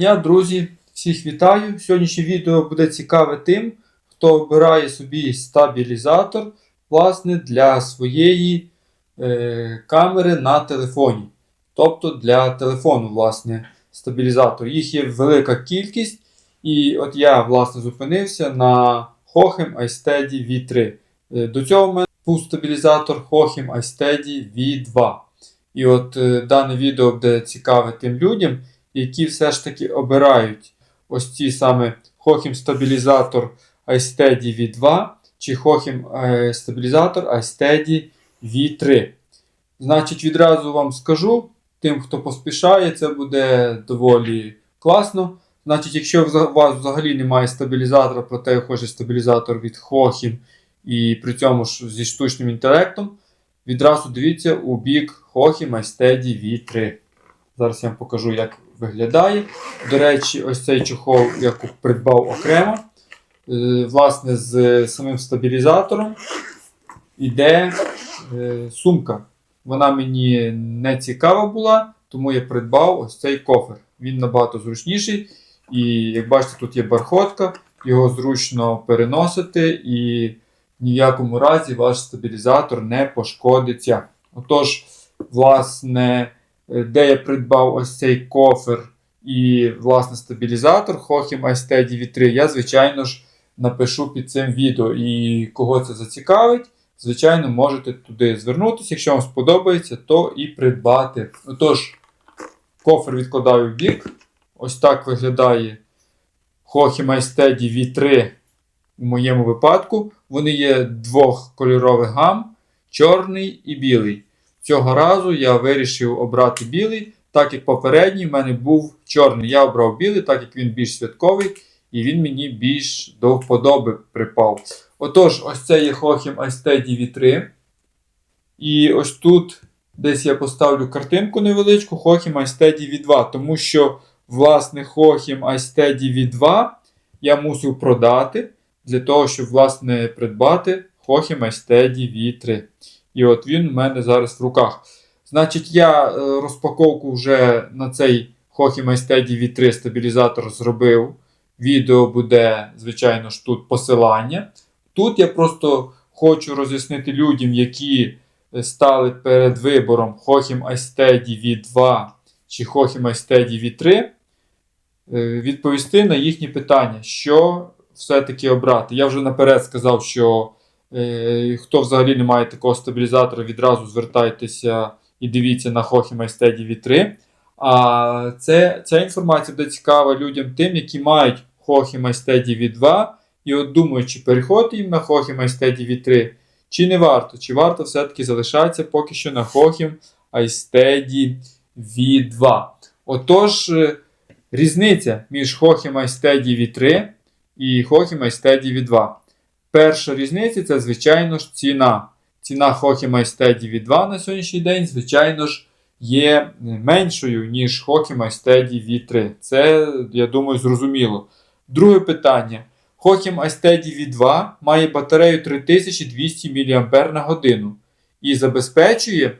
Дня, друзі! Всіх вітаю! Сьогоднішнє відео буде цікаве тим, хто обирає собі стабілізатор власне, для своєї е, камери на телефоні. Тобто для телефону, власне, стабілізатор. Їх є велика кількість. І от я власне зупинився на Hohem iSteady V3. Е, До цього в мене був стабілізатор Hohem iSteady V2. І от е, дане відео буде цікаве тим людям, які все ж таки обирають ось ці саме Hohem стабілізатор iSteady V2 чи Hohem е, стабілізатор iSteady V3. Значить, відразу вам скажу, тим, хто поспішає, це буде доволі класно. Значить, якщо у вас взагалі немає стабілізатора, проте ви хочете стабілізатор від Hohem і при цьому ж зі штучним інтелектом, відразу дивіться у бік Hohem iSteady V3. Зараз я вам покажу, як виглядає. До речі, ось цей чохол я придбав окремо. Е, Власне, з самим стабілізатором іде е, сумка. Вона мені не цікава була, тому я придбав ось цей кофер. Він набагато зручніший. І як бачите, тут є бархотка, його зручно переносити, і в якому разі ваш стабілізатор не пошкодиться. Отож, власне, е, де я придбав ось цей кофер і власне стабілізатор Hohem iSteady V3, я, звичайно ж, напишу під цим відео. І кого це зацікавить, звичайно, можете туди звернутися. Якщо вам сподобається, то і придбати. Отож, кофер відкладаю в бік. Ось так виглядає Hohem iSteady V3 у моєму випадку. Вони є двох кольорових гам: чорний і білий. Цього разу я вирішив обрати білий, так як попередній в мене був чорний. Я обрав білий, так як він більш святковий і він мені більш до вподоби припав. Отож, ось це є Hohem iSteady V3. І ось тут десь я поставлю картинку невеличку Hohem iSteady V2, тому що, власне, Hohem iSteady V2 я мусив продати для того, щоб, власне, придбати Hohem iSteady V3. І от він у мене зараз в руках. Значить, я е, розпаковку вже на цей Hohem iSteady V3 стабілізатор зробив. Відео буде, звичайно ж, тут посилання. Тут я просто хочу роз'яснити людям, які е, стали перед вибором Hohem iSteady V2 чи Hohem iSteady V3, е, відповісти на їхні питання, що все-таки обрати. Я вже наперед сказав, що хто взагалі не має такого стабілізатора, відразу звертайтеся і дивіться на Hohem iSteady V3. А це, ця інформація буде цікава людям тим, які мають Hohem iSteady V2 і от думають, чи переходити їм на Hohem iSteady V3, чи не варто, чи варто все-таки залишатися поки що на Hohem iSteady V2. Отож, е, різниця між Hohem iSteady V3 і Hohem iSteady V2. Перша різниця це, звичайно ж, ціна. Ціна Hohem iSteady V2 на сьогоднішній день, звичайно ж, є меншою, ніж Hohem iSteady V3. Це, я думаю, зрозуміло. Друге питання. Hohem iSteady V2 має батарею 3200 мАч і забезпечує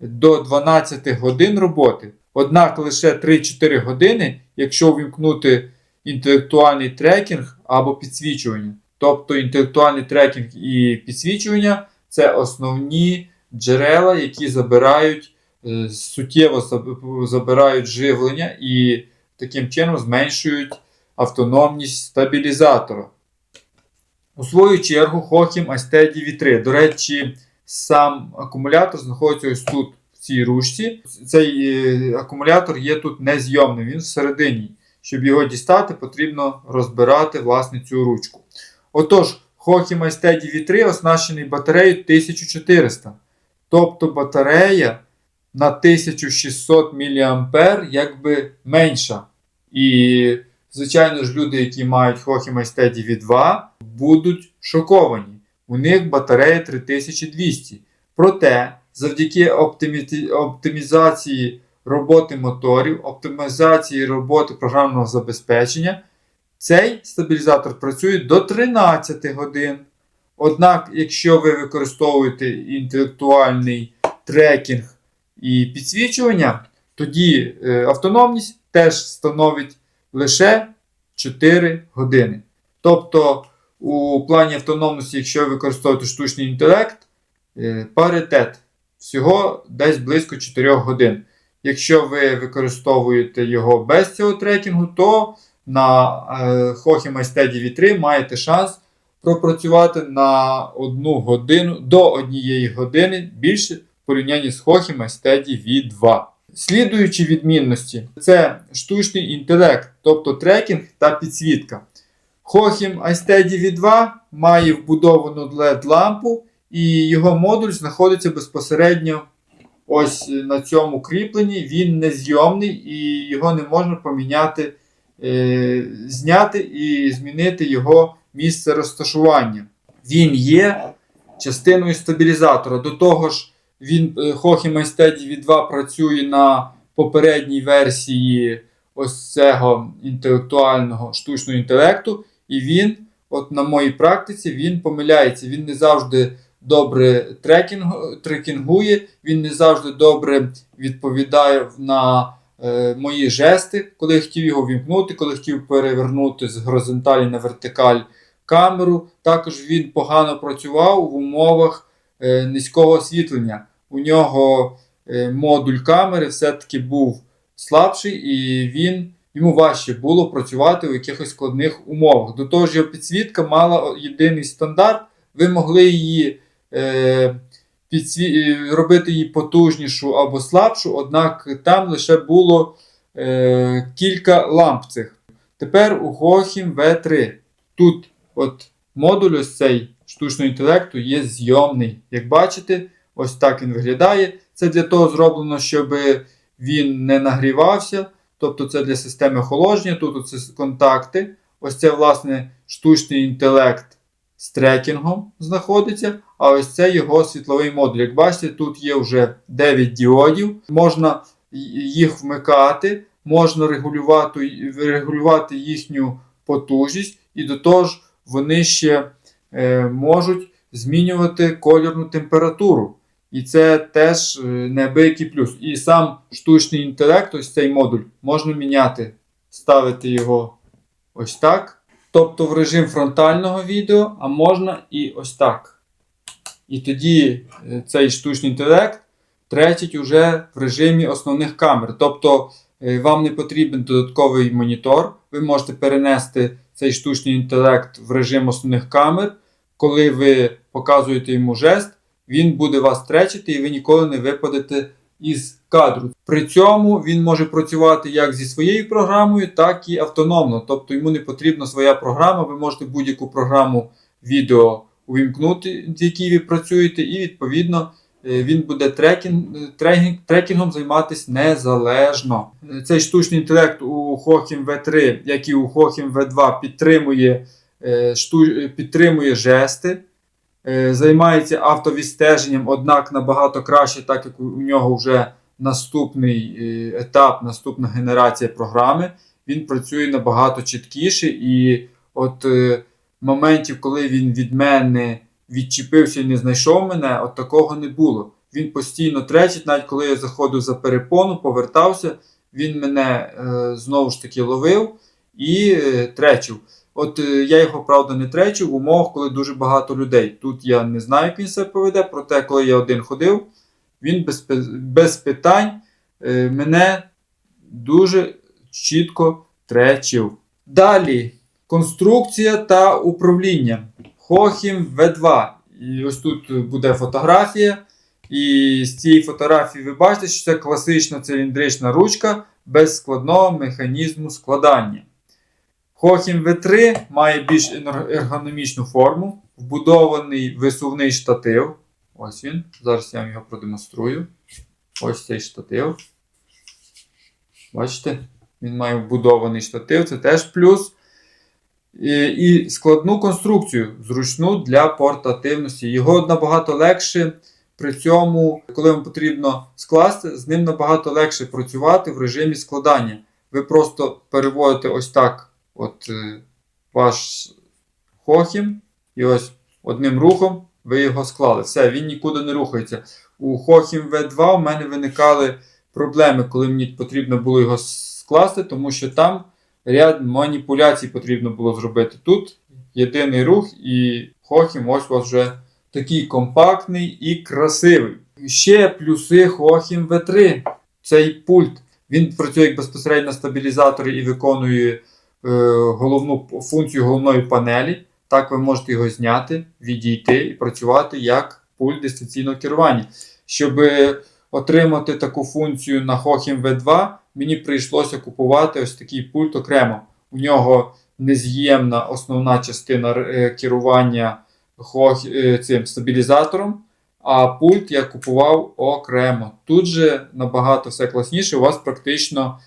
до 12 годин роботи. Однак лише 3-4 години, якщо увімкнути інтелектуальний трекінг або підсвічування. Тобто інтелектуальний трекінг і підсвічування це основні джерела, які забирають е, суттєво забирають живлення і таким чином зменшують автономність стабілізатора. У свою чергу Hohem iSteady V3. До речі, сам акумулятор знаходиться ось тут, в цій ручці. Цей е, акумулятор є тут незйомним, він всередині. Щоб його дістати, потрібно розбирати власне цю ручку. Отож, Hohem iSteady V3 оснащений батареєю 1400. Тобто батарея на 1600 мА якби менша. І, звичайно ж, люди, які мають Hohem iSteady V2, будуть шоковані. У них батарея 3200. Проте, завдяки оптимі- оптимізації роботи моторів, оптимізації роботи програмного забезпечення, цей стабілізатор працює до 13 годин. Однак, якщо ви використовуєте інтелектуальний трекінг і підсвічування, тоді е, автономність теж становить лише 4 години. Тобто, у плані автономності, якщо ви використовуєте штучний інтелект, е, паритет всього десь близько 4 годин. Якщо ви використовуєте його без цього трекінгу, то на е, Hochi MySteady V3 маєте шанс пропрацювати на 1 годину до 1 години більше в порівнянні з MySteady V2. Слідуючі відмінності це штучний інтелект, тобто трекінг та підсвітка. Hochi iSteady V2 має вбудовану LED-лампу, і його модуль знаходиться безпосередньо ось на цьому кріпленні. Він незйомний і його не можна поміняти, зняти і змінити його місце розташування. Він є частиною стабілізатора. До того ж, він е, Hochi MySteady V2 працює на попередній версії ось цього інтелектуального штучного інтелекту, і він, от на моїй практиці, він помиляється. Він не завжди добре трекінг, трекінгує, він не завжди добре відповідає на е, мої жести, коли я хотів його вімкнути, коли хотів перевернути з горизонталі на вертикаль камеру. Також він погано працював в умовах е, низького освітлення. У нього е, модуль камери все-таки був слабший, і він, йому важче було працювати у якихось складних умовах. До того ж, його підсвітка мала єдиний стандарт. Ви могли її е, підсві... е, робити її потужнішу або слабшу, однак там лише було е, кілька ламп цих. Тепер у Hochim V3. Тут от модуль ось цей штучного інтелекту є зйомний. Як бачите, ось так він виглядає. Це для того зроблено, щоб він не нагрівався. Тобто це для системи охолодження. Тут оце контакти. Ось це, власне, штучний інтелект з трекінгом знаходиться. А ось це його світловий модуль. Як бачите, тут є вже 9 діодів. Можна їх вмикати, можна регулювати, регулювати їхню потужність, і до того ж, вони ще е, можуть змінювати кольорну температуру. І це теж е, неабиякий плюс. І сам штучний інтелект, ось цей модуль, можна міняти, ставити його ось так. Тобто в режим фронтального відео, а можна і ось так. І тоді е, цей штучний інтелект тречить уже в режимі основних камер. Тобто е, вам не потрібен додатковий монітор. Ви можете перенести цей штучний інтелект в режим основних камер. Коли ви показуєте йому жест, він буде вас тречити і ви ніколи не випадете із кадру. При цьому він може працювати як зі своєю програмою, так і автономно. Тобто йому не потрібна своя програма. Ви можете будь-яку програму відео увімкнути, в якій ви працюєте, і відповідно е, він буде трекінг, трекінг, трекінгом займатися незалежно. Е, Цей штучний інтелект у Hochim V3, як і у Hochim V2, підтримує, е, підтримує жести. Е, Займається автовідстеженням, однак набагато краще, так як у нього вже наступний е, етап, наступна генерація програми. Він працює набагато чіткіше. І от е, моментів, коли він від мене відчепився і не знайшов мене, от такого не було. Він постійно тречить, навіть коли я заходив за перепону, повертався, він мене знову ж таки ловив і тречив. От е, я його, правда, не тречу в умовах, коли дуже багато людей. Тут я не знаю, як він себе поведе, проте, коли я один ходив, він без, без питань е, мене дуже чітко тречив. Далі конструкція та управління. Hochim V2. І ось тут буде фотографія. І з цієї фотографії ви бачите, що це класична циліндрична ручка без складного механізму складання. Hochim V3 має більш ергономічну форму, вбудований висувний штатив. Ось він. Зараз я вам його продемонструю. Ось цей штатив. Бачите? Він має вбудований штатив, це теж плюс. І складну конструкцію, зручну для портативності. Його набагато легше. При цьому, коли вам потрібно скласти, з ним набагато легше працювати в режимі складання. Ви просто переводите ось так от, е, ваш хохім, і ось одним рухом ви його склали. Все, він нікуди не рухається. У Hochim V2 в мене виникали проблеми, коли мені потрібно було його скласти, тому що там ряд маніпуляцій потрібно було зробити. Тут єдиний рух, і Хохім ось у вас вже такий компактний і красивий. Ще плюси Хохім V3. Цей пульт. Він працює як безпосередньо стабілізатор і виконує головну функцію головної панелі. Так ви можете його зняти, відійти і працювати як пульт дистанційного керування. Щоб отримати таку функцію на Hochem V2, мені прийшлося купувати ось такий пульт окремо. У нього нез'ємна основна частина е, керування е, цим стабілізатором, а пульт я купував окремо. Тут же набагато все класніше, у вас практично е,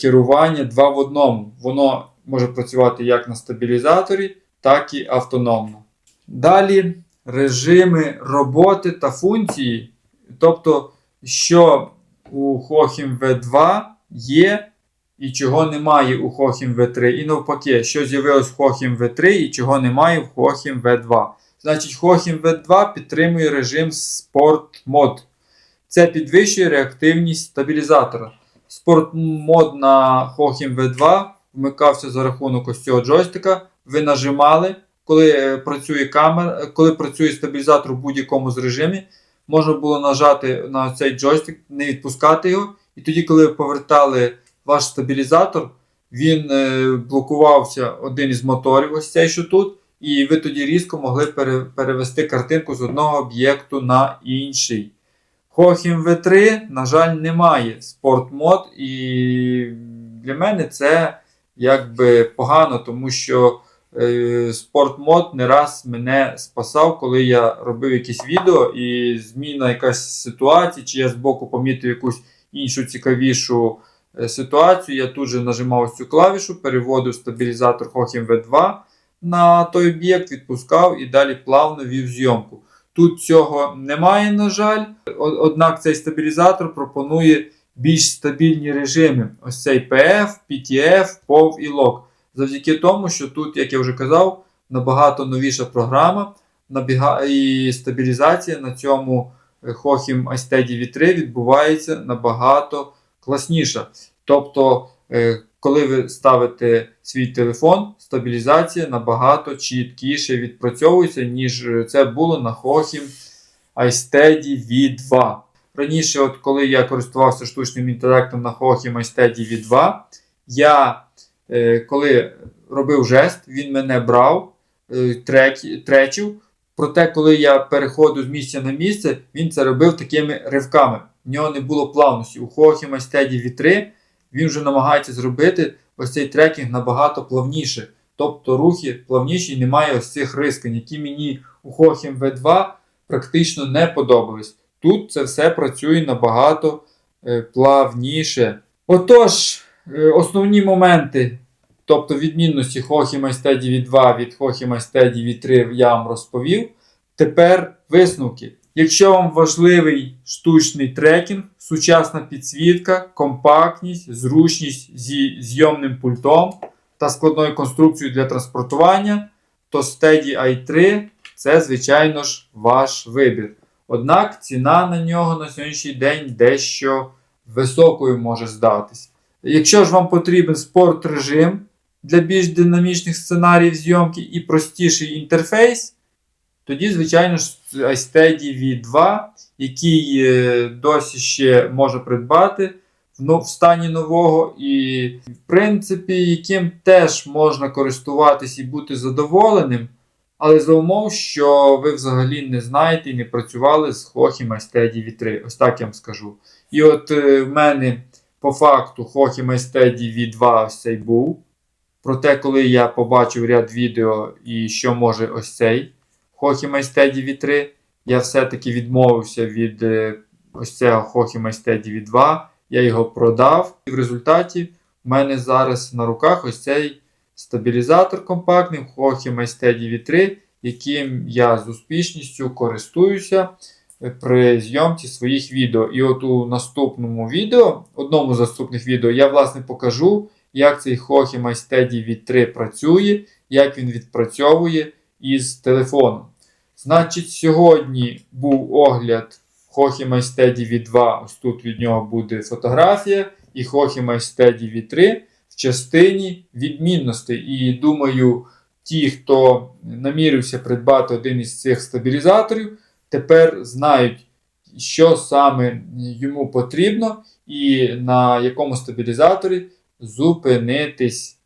керування два в одному. Воно може працювати як на стабілізаторі, так і автономно. Далі режими роботи та функції. Тобто, що у Hochem V2 є і чого немає у Hochem V3. І навпаки, що з'явилось в Hochem V3 і чого немає в Hochem V2. Значить, Hochem V2 підтримує режим Sport Mode. Це підвищує реактивність стабілізатора. Mode на Hochem V2 вмикався за рахунок ось цього джойстика. Ви нажимали, коли е, працює камера, коли працює стабілізатор у будь-якому з режимі, можна було нажати на цей джойстик, не відпускати його. І тоді, коли ви повертали ваш стабілізатор, він е, блокувався один із моторів, ось цей, що тут, і ви тоді різко могли перевести картинку з одного об'єкту на інший. Hochem V3, на жаль, немає спортмод, і для мене це якби погано, тому що е, спорт мод не раз мене спасав, коли я робив якісь відео і зміна якась ситуації, чи я збоку помітив якусь іншу цікавішу е, ситуацію. Я тут же нажимав цю клавішу, переводив стабілізатор Hochem V2 на той об'єкт, відпускав і далі плавно вів зйомку. Тут цього немає, на жаль. Однак цей стабілізатор пропонує більш стабільні режими. Ось цей PF, PTF, POV і LOC. Завдяки тому, що тут, як я вже казав, набагато новіша програма і стабілізація на цьому е, Hochem iSteady V3 відбувається набагато класніша. Тобто, е, коли ви ставите свій телефон, стабілізація набагато чіткіше відпрацьовується, ніж це було на Hochem iSteady V2. Раніше, от коли я користувався штучним інтелектом на Hochem iSteady V2, я е, коли робив жест, він мене брав, е, тречив. Проте, коли я переходив з місця на місце, він це робив такими ривками. В нього не було плавності. У Hochem iSteady V3 він вже намагається зробити ось цей трекінг набагато плавніше. Тобто рухи плавніші і немає ось цих рискань, які мені у Hochem V2 практично не подобались. Тут це все працює набагато е, плавніше. Отож, е, основні моменти, тобто відмінності Hochem iSteady V2 від Hochem iSteady V3 я вам розповів. Тепер висновки. Якщо вам важливий штучний трекінг, сучасна підсвітка, компактність, зручність зі зйомним пультом та складною конструкцією для транспортування, то Steady i3 це, звичайно ж, ваш вибір. Однак ціна на нього на сьогоднішній день дещо високою може здатись. Якщо ж вам потрібен спорт режим для більш динамічних сценаріїв зйомки і простіший інтерфейс, тоді, звичайно ж, iSteady V2, який е, досі ще може придбати в стані нового, і, в принципі, яким теж можна користуватись і бути задоволеним, але за умов, що ви взагалі не знаєте і не працювали з Hochem iSteady V3. Ось так я вам скажу. І от е, в мене по факту Hochem iSteady V2 ось цей був. Проте, коли я побачив ряд відео і що може ось цей Hochem iSteady V3, я все-таки відмовився від е, ось цього Hochem iSteady V2. Я його продав. І в результаті в мене зараз на руках ось цей стабілізатор компактний Hochem iSteady V3, яким я з успішністю користуюся е, при зйомці своїх відео. І от у наступному відео, одному з наступних відео, я власне покажу, як цей Hochem iSteady V3 працює, як він відпрацьовує із телефоном. Значить, сьогодні був огляд Hochem iSteady V2. Ось тут від нього буде фотографія. і Hochima Steady V3 в частині відмінностей. І думаю, ті, хто намірився придбати один із цих стабілізаторів, тепер знають, що саме йому потрібно і на якому стабілізаторі зупинитись.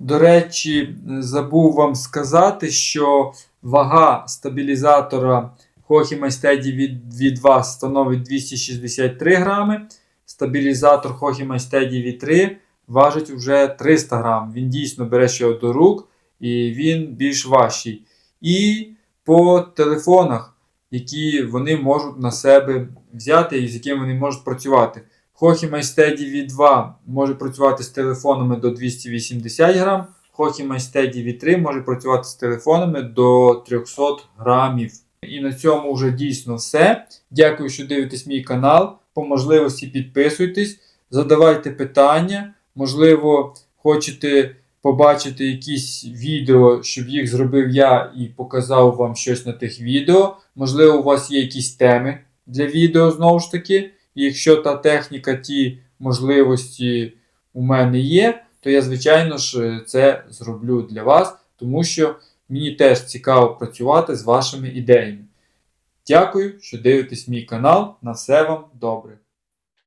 До речі, забув вам сказати, що вага стабілізатора Hochima Steady від, від вас становить 263 грами. Стабілізатор Hochima Steady V3 важить вже 300 грам. Він дійсно бере ще до рук і він більш важчий. І по телефонах, які вони можуть на себе взяти і з якими вони можуть працювати. Hochima Steady V2 може працювати з телефонами до 280 грам. Hochima Steady V3 може працювати з телефонами до 300 грамів. І на цьому вже дійсно все. Дякую, що дивитесь мій канал. По можливості підписуйтесь, задавайте питання. Можливо, хочете побачити якісь відео, щоб їх зробив я і показав вам щось на тих відео. Можливо, у вас є якісь теми для відео знову ж таки. Якщо та техніка, ті можливості у мене є, то я, звичайно ж, це зроблю для вас, тому що мені теж цікаво працювати з вашими ідеями. Дякую, що дивитесь мій канал. На все вам добре!